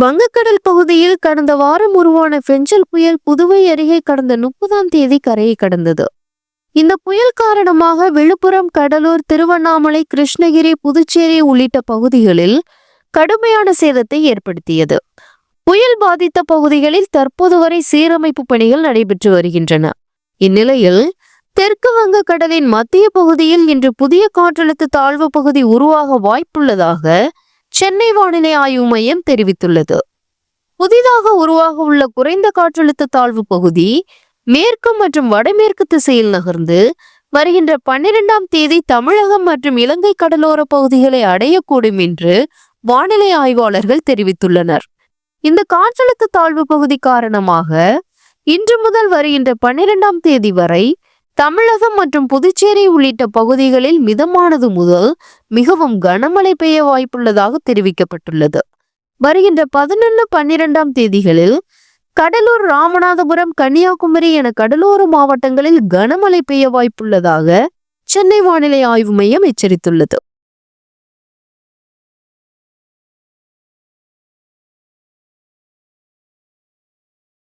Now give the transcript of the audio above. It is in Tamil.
வங்கக்கடல் பகுதியில் கடந்த வாரம் உருவான பெஞ்சல் புயல் புதுவை அருகே கடந்த முப்பதாம் தேதி கரையை கடந்தது. இந்த புயல் காரணமாக விழுப்புரம் கடலூர் திருவண்ணாமலை கிருஷ்ணகிரி புதுச்சேரி உள்ளிட்ட பகுதிகளில் கடுமையான சேதத்தை ஏற்படுத்தியது. புயல் பாதித்த பகுதிகளில் தற்போது வரை சீரமைப்பு பணிகள் நடைபெற்று வருகின்றன. இந்நிலையில் தெற்கு வங்கக்கடலின் மத்திய பகுதியில் இன்று புதிய காற்றழுத்த தாழ்வு பகுதி உருவாக வாய்ப்புள்ளதாக சென்னை வானிலை ஆய்வு மையம் தெரிவித்துள்ளது. புதிதாக உருவாக உள்ள குறைந்த காற்றழுத்த தாழ்வு பகுதி மேற்கு மற்றும் வடமேற்கு திசையில் நகர்ந்து வருகின்ற பன்னிரெண்டாம் தேதி தமிழகம் மற்றும் இலங்கை கடலோர பகுதிகளை அடையக்கூடும் என்று வானிலை ஆய்வாளர்கள் தெரிவித்துள்ளனர். இந்த காற்றழுத்த தாழ்வு பகுதி காரணமாக இன்று முதல் வருகின்ற பன்னிரெண்டாம் தேதி வரை தமிழகம் மற்றும் புதுச்சேரி உள்ளிட்ட பகுதிகளில் மிதமானது முதல் மிகவும் கனமழை பெய்ய வாய்ப்புள்ளதாக தெரிவிக்கப்பட்டுள்ளது. வருகின்ற பதினொன்று பன்னிரெண்டாம் தேதிகளில் கடலூர் ராமநாதபுரம் கன்னியாகுமரி என கடலோர மாவட்டங்களில் கனமழை பெய்ய வாய்ப்புள்ளதாக சென்னை வானிலை ஆய்வு மையம் எச்சரித்துள்ளது.